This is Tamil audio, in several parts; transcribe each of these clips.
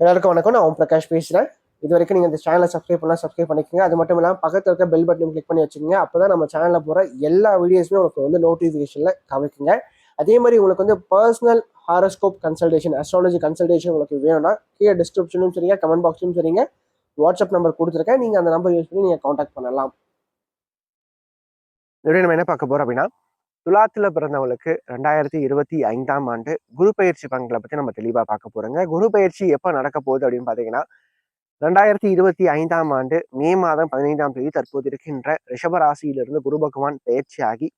எல்லாருக்கும் வணக்கம். நான் ஓம் பிரகாஷ் பேசுகிறேன் இது வரைக்கும் நீங்கள் இந்த சேனலை சப்ஸ்கிரைப் பண்ணலாம் சப்ஸ்கிரைப் பண்ணிக்கோங்க. அது மட்டும் இல்லாமல் பக்கத்தில் இருக்க பெல் பட்டன் கிளிக் பண்ணி வச்சுக்கோங்க. அப்போ தான் நம்ம சேனலில் போகிற எல்லா வீடியோஸுமே உங்களுக்கு வந்து நோட்டிஃபிகேஷனில் கவனிக்குங்க அதே மாதிரி உங்களுக்கு வந்து personal horoscope consultation astrology consultation உங்களுக்கு வேணும்னா கீழே டிஸ்கிரிப்ஷனும் சரிங்க கமெண்ட் பாக்ஸும் சரிங்க வாட்ஸ்அப் நம்பர் கொடுத்துருக்கேன். நீங்கள் அந்த நம்பர் யூஸ் பண்ணி நீங்கள் காண்டாக்ட் பண்ணலாம். இப்படி நம்ம என்ன பார்க்க போகிறோம் அப்படின்னா துலாத்தில் பிறந்தவங்களுக்கு ரெண்டாயிரத்தி இருபத்தி ஐந்தாம் ஆண்டு குரு பயிற்சி பங்களை பற்றி நம்ம தெளிவாக பார்க்க போகிறோங்க குரு பயிற்சி எப்போ நடக்க போகுது அப்படின்னு பார்த்தீங்கன்னா ரெண்டாயிரத்தி இருபத்தி ஐந்தாம் ஆண்டு மே மாதம் பதினைந்தாம் தேதி தற்போது இருக்கின்ற ரிஷபராசியிலிருந்து குரு பகவான் பயிற்சியாகி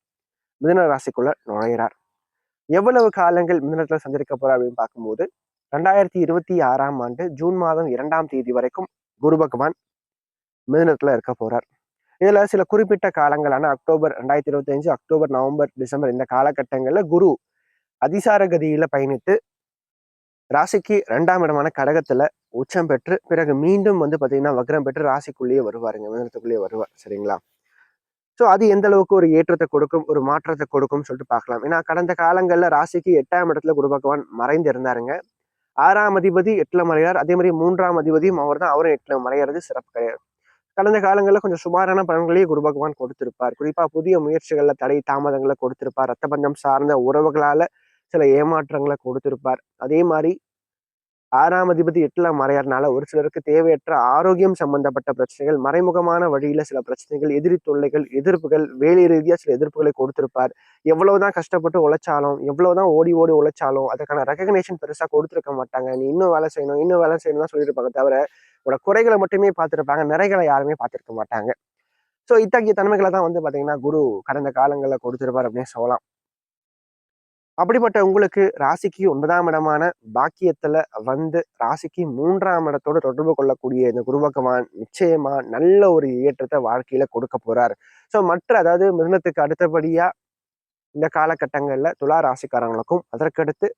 மிதுன ராசிக்குள்ள நுழைகிறார் எவ்வளவு காலங்கள் மிதுனத்தில் சந்திருக்க போறார் அப்படின்னு பார்க்கும்போது ரெண்டாயிரத்தி இருபத்தி ஆறாம் ஆண்டு ஜூன் மாதம் இரண்டாம் தேதி வரைக்கும் குரு பகவான் மிதனத்தில் இருக்க போகிறார் இதுல சில குறிப்பிட்ட காலங்களான அக்டோபர் ரெண்டாயிரத்தி இருபத்தி அஞ்சு அக்டோபர் நவம்பர் டிசம்பர் இந்த காலகட்டங்கள்ல குரு அதிசார கதியில பயணித்து ராசிக்கு ரெண்டாம் இடமான கடகத்துல உச்சம் பெற்று பிறகு மீண்டும் வந்து பார்த்தீங்கன்னா வக்ரம் பெற்று ராசிக்குள்ளேயே வருவாருங்க. மிதனத்துக்குள்ளேயே வருவார். சரிங்களா? ஸோ அது எந்த அளவுக்கு ஒரு ஏற்றத்தை கொடுக்கும்? ஒரு மாற்றத்தை கொடுக்கும்னு சொல்லிட்டு பார்க்கலாம் ஏன்னா கடந்த காலங்களில் ராசிக்கு எட்டாம் இடத்துல குரு பகவான் மறைந்து இருந்தாருங்க ஆறாம் அதிபதி எட்டில் மறையார் அதே மாதிரி மூன்றாம் அதிபதியும் அவர் தான் அவரும் எட்டில் மறையிறது சிறப்பு கிடையாது. கடந்த காலங்களில் கொஞ்சம் சுமாரான பலன்களையே குரு பகவான் கொடுத்திருப்பார். குறிப்பாக புதிய முயற்சிகளில் தடை தாமதங்களை கொடுத்திருப்பார். ரத்த பஞ்சம் சார்ந்த உறவுகளால் சில ஏமாற்றங்களை கொடுத்திருப்பார். அதே மாதிரி ஆறாம் அதிபதி எட்டுலாம் மறையறனால ஒரு சிலருக்கு தேவையற்ற ஆரோக்கியம் சம்பந்தப்பட்ட பிரச்சனைகள் மறைமுகமான வழியில சில பிரச்சனைகள் எதிரி தொல்லைகள் எதிர்ப்புகள் வேலை ரீதியா சில எதிர்ப்புகளை கொடுத்திருப்பார். எவ்வளவுதான் கஷ்டப்பட்டு உழைச்சாலும் எவ்வளவுதான் ஓடி ஓடி உழைச்சாலும் அதுக்கான ரெகக்னேஷன் பெருசா கொடுத்துருக்க மாட்டாங்க. நீ இன்னும் வேலை செய்யணும் இன்னும் வேலை செய்யணும் தான் சொல்லியிருப்பாங்க தவிர உங்களோட குறைகளை மட்டுமே பார்த்துருப்பாங்க. நிறைகளை யாருமே பார்த்துருக்க மாட்டாங்க. ஸோ இத்தகைய தன்மைகளை தான் வந்து பார்த்தீங்கன்னா குரு கடந்த காலங்களில் கொடுத்துருப்பார் அப்படின்னு சொல்லலாம். அப்படிப்பட்ட உங்களுக்கு ராசிக்கு ஒன்பதாம் இடமான பாக்கியத்துல வந்து ராசிக்கு மூன்றாம் இடத்தோடு தொடர்பு கொள்ளக்கூடிய இந்த குரு பகவான் நிச்சயமா நல்ல ஒரு ஏற்றத்தை வாழ்க்கையில கொடுக்க போறார். ஸோ மற்ற அதாவது மிருனத்துக்கு அடுத்தபடியா இந்த காலகட்டங்கள்ல துலா ராசிக்காரங்களுக்கும் அதற்கடுத்து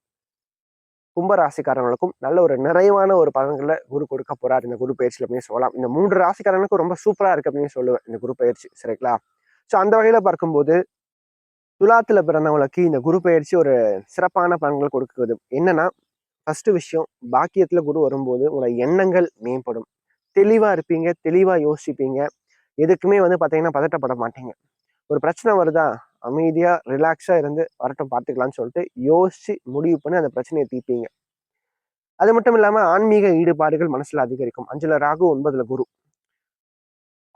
கும்ப ராசிக்காரங்களுக்கும் நல்ல ஒரு நிறைவான ஒரு பலன்களை குரு கொடுக்க போறார் இந்த குரு பயிற்சியில் அப்படின்னு சொல்லலாம். இந்த மூன்று ராசிக்காரங்களுக்கும் ரொம்ப சூப்பரா இருக்கு அப்படின்னு சொல்லுவேன் இந்த குரு பயிற்சி சரிங்களா? ஸோ அந்த வகையில பார்க்கும்போது துலாத்தில் பிறந்தவங்களுக்கு இந்த குரு பயிற்சி ஒரு சிறப்பான பலன்கள் கொடுக்குது. என்னன்னா ஃபஸ்ட்டு விஷயம் பாக்கியத்தில் குரு வரும்போது உங்களோட எண்ணங்கள் மேம்படும். தெளிவாக இருப்பீங்க தெளிவாக யோசிப்பீங்க. எதுக்குமே வந்து பார்த்தீங்கன்னா பதட்டப்பட மாட்டீங்க. ஒரு பிரச்சனை வருதா அமைதியாக ரிலாக்ஸாக இருந்து வரட்டும் பார்த்துக்கலாம்னு சொல்லிட்டு யோசித்து முடிவு பண்ணி அந்த பிரச்சனையை தீர்ப்பீங்க. அது மட்டும் இல்லாமல் ஆன்மீக ஈடுபாடுகள் மனசில் அதிகரிக்கும். அஞ்சில் ராகு ஒன்பதில் குரு.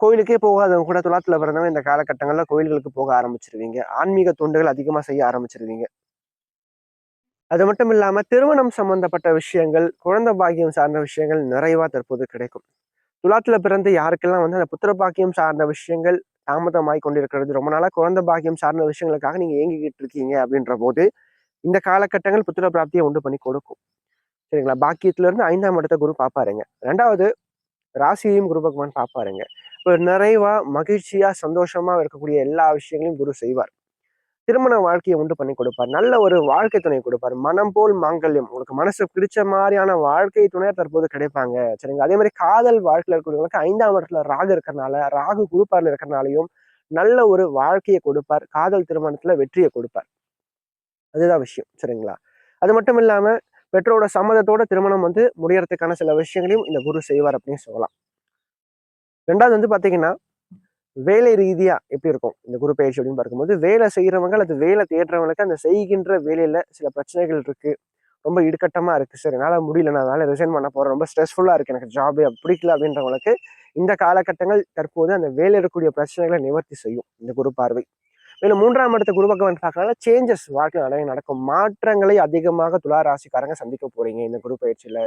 கோயிலுக்கே போகாதவங்க கூட துலாத்துல பிறந்தவங்க இந்த காலகட்டங்கள்ல கோயில்களுக்கு போக ஆரம்பிச்சிருவீங்க. ஆன்மீக தொண்டுகள் அதிகமா செய்ய ஆரம்பிச்சிருவீங்க. அது மட்டும் இல்லாம திருமணம் சம்பந்தப்பட்ட விஷயங்கள் குழந்தை பாக்கியம் சார்ந்த விஷயங்கள் நிறைவா தற்போது கிடைக்கும். துலாத்துல பிறந்து யாருக்கெல்லாம் வந்து அந்த புத்திர பாக்கியம் சார்ந்த விஷயங்கள் தாமதமாய் கொண்டிருக்கிறது ரொம்ப நாளா குழந்தை பாக்கியம் சார்ந்த விஷயங்களுக்காக நீங்க இயங்கிக்கிட்டு இருக்கீங்க அப்படின்ற போது இந்த காலகட்டங்கள் புத்திர பிராப்தியை உண்டு பண்ணி கொடுக்கும். சரிங்களா? பாக்கியத்துல இருந்து ஐந்தாம் இடத்த குரு பார்ப்பாருங்க ரெண்டாவது ராசியையும் குரு பகவான் பார்ப்பாருங்க இப்போ நிறைவா மகிழ்ச்சியா சந்தோஷமா இருக்கக்கூடிய எல்லா விஷயங்களையும் குரு செய்வார். திருமண வாழ்க்கையை உண்டு பண்ணி கொடுப்பார். நல்ல ஒரு வாழ்க்கை துணை கொடுப்பார். மனம் போல் மாங்கல்யம். உங்களுக்கு மனசு பிடிச்ச மாதிரியான வாழ்க்கை துணையர் தற்போது கிடைப்பாங்க. சரிங்க அதே மாதிரி காதல் வாழ்க்கையில் இருக்கிறவங்களுக்கு ஐந்தாம் இடத்துல ராகு இருக்கிறனால ராகு குருப்பார்ல இருக்கிறனாலையும் நல்ல ஒரு வாழ்க்கையை கொடுப்பார். காதல் திருமணத்துல வெற்றியை கொடுப்பார். அதுதான் விஷயம். சரிங்களா? அது மட்டும் இல்லாம பெற்றோட சம்மதத்தோட திருமணம் வந்து முடியறதுக்கான சில விஷயங்களையும் இந்த குரு செய்வார் அப்படின்னு சொல்லலாம். ரெண்டாவது வந்து பார்த்தீங்கன்னா வேலை ரீதியாக எப்படி இருக்கும்? இந்த குரு பயிற்சி அப்படின்னு பார்க்கும்போது வேலை செய்கிறவங்க அல்லது வேலை தேடுறவங்களுக்கு அந்த செய்கின்ற வேலையில் சில பிரச்சனைகள் இருக்குது ரொம்ப இடுக்கட்டமாக இருக்குது சார் என்னால் முடியல நான் வேலை ரிசைன் பண்ண போகிறேன் ரொம்ப ஸ்ட்ரெஸ்ஃபுல்லாக இருக்குது எனக்கு ஜாபே பிடிக்கல அப்படின்றவங்களுக்கு இந்த காலகட்டங்கள் தற்போது அந்த வேலை இருக்கக்கூடிய பிரச்சனைகளை நிவர்த்தி செய்யும். இந்த குரு பார்வை. மேலும் மூன்றாம் இடத்த குரு பகவான் பார்க்கறதுனால சேஞ்சஸ் வாழ்க்கையில் நிறைய நடக்கும். மாற்றங்களை அதிகமாக துலா ராசிக்காரங்க சந்திக்க போறீங்க இந்த குரு பயிற்சியில.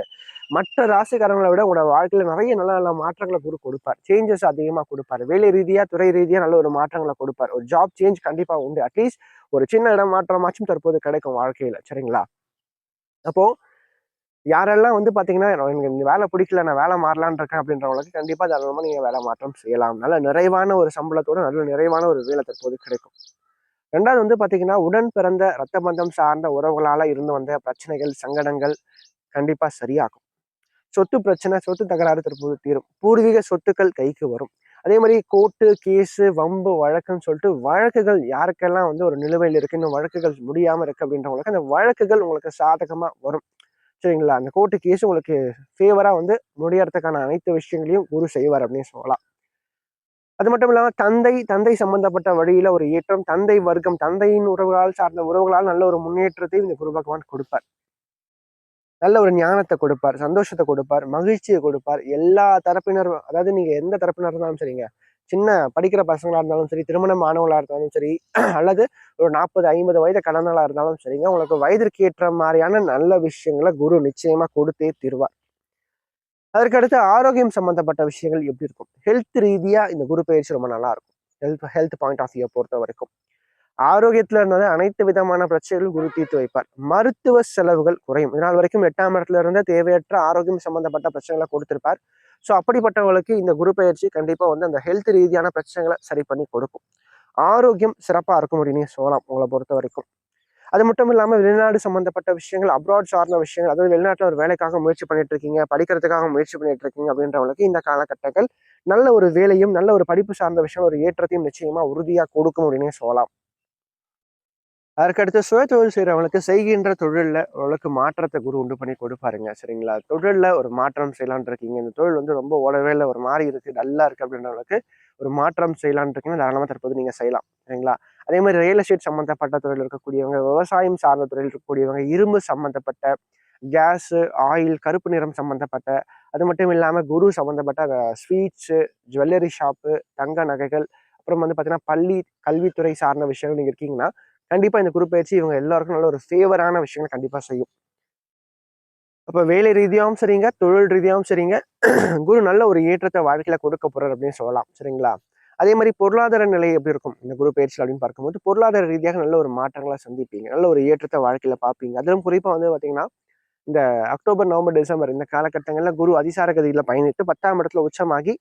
மற்ற ராசிக்காரங்களை விட உங்களோட வாழ்க்கையில நிறைய நல்ல நல்ல மாற்றங்களை குரு கொடுப்பார். சேஞ்சஸ் அதிகமாக கொடுப்பார். வேலை ரீதியா துறை ரீதியா நல்ல ஒரு மாற்றங்களை கொடுப்பார். ஒரு ஜாப் சேஞ்ச் கண்டிப்பா உண்டு. அட்லீஸ்ட் ஒரு சின்ன இடம் மாற்றமாச்சும் தற்போது கிடைக்கும் வாழ்க்கையில. சரிங்களா? அப்போ யாரெல்லாம் வந்து பார்த்தீங்கன்னா எனக்கு இந்த வேலை பிடிக்கல நான் வேலை மாறலான் இருக்கேன் அப்படின்றவங்களுக்கு கண்டிப்பாக தாராளமாக நீங்கள் வேலை மாற்றம் செய்யலாம். நல்ல நிறைவான ஒரு சம்பளத்தோட நல்ல நிறைவான ஒரு வேலை தற்போது கிடைக்கும். ரெண்டாவது வந்து பார்த்தீங்கன்னா உடன் பிறந்த ரத்த பந்தம் சார்ந்த உறவுகளால் இருந்து வந்த பிரச்சனைகள் சங்கடங்கள் கண்டிப்பாக சரியாகும். சொத்து பிரச்சனை சொத்து தகராறு தற்போது தீரும். பூர்வீக சொத்துக்கள் கைக்கு வரும். அதே மாதிரி கோர்ட்டு கேஸு வம்பு வழக்குன்னு சொல்லிட்டு வழக்குகள் யாருக்கெல்லாம் வந்து ஒரு நிலுவையில் இருக்கு இன்னும் வழக்குகள் முடியாமல் இருக்கு அப்படின்றவங்களுக்கு அந்த வழக்குகள் உங்களுக்கு சாதகமாக வரும். சரிங்களா? அந்த கோர்ட்டு கேஸ் உங்களுக்கு ஃபேவராக வந்து முடியறதுக்கான அனைத்து விஷயங்களையும் குரு செய்வார் அப்படின்னு சொல்லலாம். அது மட்டும் இல்லாமல் தந்தை தந்தை சம்பந்தப்பட்ட வழியில ஒரு ஏற்றம் தந்தை வர்க்கம் தந்தையின் உறவுகளால் சார்ந்த உறவுகளால் நல்ல ஒரு முன்னேற்றத்தை இந்த குரு பகவான் கொடுப்பார். நல்ல ஒரு ஞானத்தை கொடுப்பார் சந்தோஷத்தை கொடுப்பார் மகிழ்ச்சியை கொடுப்பார். எல்லா தரப்பினரும் அதாவது நீங்க எந்த தரப்பினர் இருந்தாலும் சரிங்க. சின்ன படிக்கிற பசங்களா இருந்தாலும் சரி திருமணம் ஆனவங்களாக இருந்தாலும் சரி அல்லது ஒரு நாற்பது ஐம்பது வயது கடந்தவங்களாக இருந்தாலும் சரிங்க உங்களுக்கு வயதிற்கு ஏற்ற மாதிரியான நல்ல விஷயங்களை குரு நிச்சயமா கொடுத்தே தீர்வார். அதற்கடுத்து ஆரோக்கியம் சம்மந்தப்பட்ட விஷயங்கள் எப்படி இருக்கும்? ஹெல்த் ரீதியா இந்த குரு பயிற்சி ரொம்ப நல்லா இருக்கும். Health health point of view பொறுத்த வரைக்கும் ஆரோக்கியத்துல இருந்தது அனைத்து விதமான பிரச்சனைகளும் குரு தீர்த்து வைப்பார். மருத்துவ செலவுகள் குறையும். இதனால் வரைக்கும் எட்டாம் இடத்துல இருந்த தேவையற்ற ஆரோக்கியம் சம்பந்தப்பட்ட பிரச்சனைகளை கொடுத்திருப்பார். ஸோ அப்படிப்பட்டவங்களுக்கு இந்த குரு பயிற்சி கண்டிப்பாக வந்து அந்த ஹெல்த் ரீதியான பிரச்சனைகளை சரி பண்ணி கொடுக்கும். ஆரோக்கியம் சிறப்பாக இருக்கும் அப்படின்னு சொல்லலாம் உங்களை பொறுத்த வரைக்கும். அது மட்டும் இல்லாமல் வெளிநாடு சம்மந்தப்பட்ட விஷயங்கள் அப்ராட் சார்ந்த விஷயங்கள் அதாவது வெளிநாட்டில் ஒரு வேலைக்காக முயற்சி பண்ணிட்டு இருக்கீங்க படிக்கிறதுக்காக முயற்சி பண்ணிட்டு இருக்கீங்க அப்படின்றவங்களுக்கு இந்த காலகட்டங்கள் நல்ல ஒரு வேலையும் நல்ல ஒரு படிப்பு சார்ந்த விஷயம் ஒரு ஏற்றத்தையும் நிச்சயமாக உறுதியாக கொடுக்கும் அப்படின்னே சொல்லலாம். அதற்கடுத்து சுய தொழில் செய்கிறவங்களுக்கு செய்கின்ற தொழிலில் ஓரளவுக்கு மாற்றத்தை குரு உண்டு பண்ணி கொடுப்பாருங்க. சரிங்களா? தொழிலில் ஒரு மாற்றம் செய்யலான் இருக்கீங்க. இந்த தொழில் வந்து ரொம்ப ஓடவே இல்லை ஒரு மாதிரி இருக்குது நல்லா இருக்குது அப்படின்றவங்களுக்கு ஒரு மாற்றம் செய்யலான் இருக்கீங்க தாராளமாக தற்போது நீங்கள் செய்யலாம். சரிங்களா? அதே மாதிரி ரியல் எஸ்டேட் சம்மந்தப்பட்ட தொழில் இருக்கக்கூடியவங்க விவசாயம் சார்ந்த தொழில் இருக்கக்கூடியவங்க இரும்பு சம்மந்தப்பட்ட கேஸு ஆயில் கருப்பு நிறம் சம்மந்தப்பட்ட அது மட்டும் இல்லாமல் குரு சம்மந்தப்பட்ட ஸ்வீட்ஸு ஜுவல்லரி ஷாப்பு தங்க நகைகள் அப்புறம் வந்து பார்த்தீங்கன்னா பள்ளி கல்வித்துறை சார்ந்த விஷயங்கள் நீங்கள் இருக்கீங்கன்னா கண்டிப்பாக இந்த குரு பயிற்சி இவங்க எல்லாருக்கும் நல்ல ஒரு ஃபேவரான விஷயங்கள் கண்டிப்பாக செய்யும். அப்போ வேலை ரீதியாகவும் சரிங்க தொழில் ரீதியாகவும் சரிங்க. குரு நல்ல ஒரு ஏற்றத்தை வாழ்க்கையில் கொடுக்க போகிறார் அப்படின்னு சொல்லலாம் சரிங்களா? அதே மாதிரி பொருளாதார நிலை எப்படி இருக்கும்? இந்த குரு பயிற்சி அப்படின்னு பார்க்கும்போது பொருளாதார ரீதியாக நல்ல ஒரு மாற்றங்களை சந்திப்பீங்க நல்ல ஒரு ஏற்றத்தை வாழ்க்கையில் பார்ப்பீங்க. அதிலும் குறிப்பாக வந்து பார்த்தீங்கன்னா இந்த அக்டோபர் நவம்பர் டிசம்பர் இந்த காலகட்டங்களில் குரு அதிசார கதியில் பயணித்து பத்தாம் இடத்துல உச்சமாகி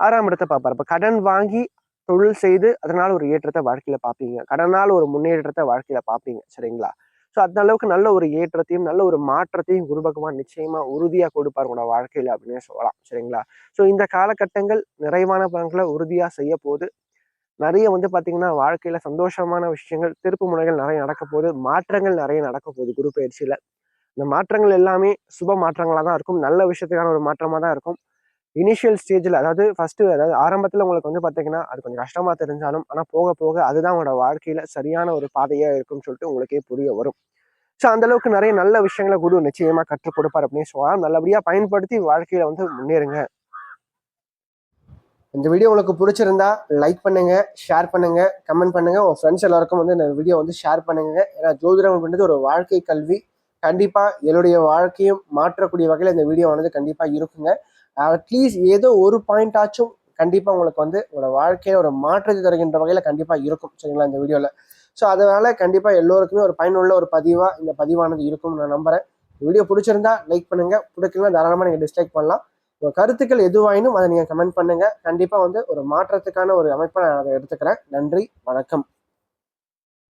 ஆறாம் இடத்தை பார்ப்பார். இப்போ கடன் வாங்கி தொழில் செய்து அதனால ஒரு ஏற்றத்தை வாழ்க்கையில பார்ப்பீங்க. கடனால் ஒரு முன்னேற்றத்தை வாழ்க்கையில பார்ப்பீங்க. சரிங்களா? ஸோ அந்த அளவுக்கு நல்ல ஒரு ஏற்றத்தையும் நல்ல ஒரு மாற்றத்தையும் குரு பகவான் நிச்சயமா உறுதியா கொடுப்பார் உங்களோட வாழ்க்கையில அப்படின்னு சொல்லலாம். சரிங்களா? ஸோ இந்த காலகட்டங்கள் நிறைவான பலன்களை உறுதியா செய்ய போது நிறைய வந்து பாத்தீங்கன்னா வாழ்க்கையில சந்தோஷமான விஷயங்கள் திருப்பு முனைகள் நிறைய நடக்க போகுது மாற்றங்கள் நிறைய நடக்க போகுது குரு பயிற்சியில. இந்த மாற்றங்கள் எல்லாமே சுப மாற்றங்களாக தான் இருக்கும். நல்ல விஷயத்துக்கான ஒரு மாற்றமாக தான் இருக்கும். இனிஷியல் ஸ்டேஜில் அதாவது ஃபஸ்ட்டு அதாவது ஆரம்பத்தில் உங்களுக்கு வந்து பார்த்தீங்கன்னா அது கொஞ்சம் கஷ்டமாக தெரிஞ்சாலும் ஆனால் போக போக அதுதான் உங்களோட வாழ்க்கையில் சரியான ஒரு பாதையாக இருக்கும்னு சொல்லிட்டு உங்களுக்கே புரிய வரும். ஸோ அந்தளவுக்கு நிறைய நல்ல விஷயங்களை குரு நிச்சயமாக கற்றுக் கொடுப்பார் அப்படின்னு சொல்லலாம். நல்லபடியாக பயன்படுத்தி வாழ்க்கையில் வந்து முன்னேறுங்க. இந்த வீடியோ உங்களுக்கு பிடிச்சிருந்தா லைக் பண்ணுங்க ஷேர் பண்ணுங்க கமெண்ட் பண்ணுங்க. உங்க ஃப்ரெண்ட்ஸ் எல்லாருக்கும் வந்து இந்த வீடியோ வந்து ஷேர் பண்ணுங்க. ஏன்னா ஜோதிடம் அப்படின்றது ஒரு வாழ்க்கை கல்வி. கண்டிப்பா என்னுடைய வாழ்க்கையும் மாற்றக்கூடிய வகையில் இந்த வீடியோ வந்து கண்டிப்பா இருக்குங்க. அட்லீஸ்ட் ஏதோ ஒரு பாயிண்ட் ஆச்சும் கண்டிப்பாக உங்களுக்கு வந்து உங்களோட வாழ்க்கையில ஒரு மாற்றத்தை தருகின்ற வகையில் கண்டிப்பாக இருக்கும் சரிங்களா இந்த வீடியோவில் ஸோ அதனால கண்டிப்பாக எல்லோருக்குமே ஒரு பயனுள்ள ஒரு பதிவாக இந்த பதிவானது இருக்கும்னு நான் நம்புறேன். வீடியோ பிடிச்சிருந்தா லைக் பண்ணுங்க பிடிக்கலாம் தாராளமாக நீங்கள் டிஸ்லைக் பண்ணலாம். உங்கள் கருத்துக்கள் எதுவாயினும் அதை நீங்கள் கமெண்ட் பண்ணுங்க. கண்டிப்பாக வந்து ஒரு மாற்றத்துக்கான ஒரு அமைப்பை நான் அதை எடுத்துக்கிறேன். நன்றி வணக்கம்.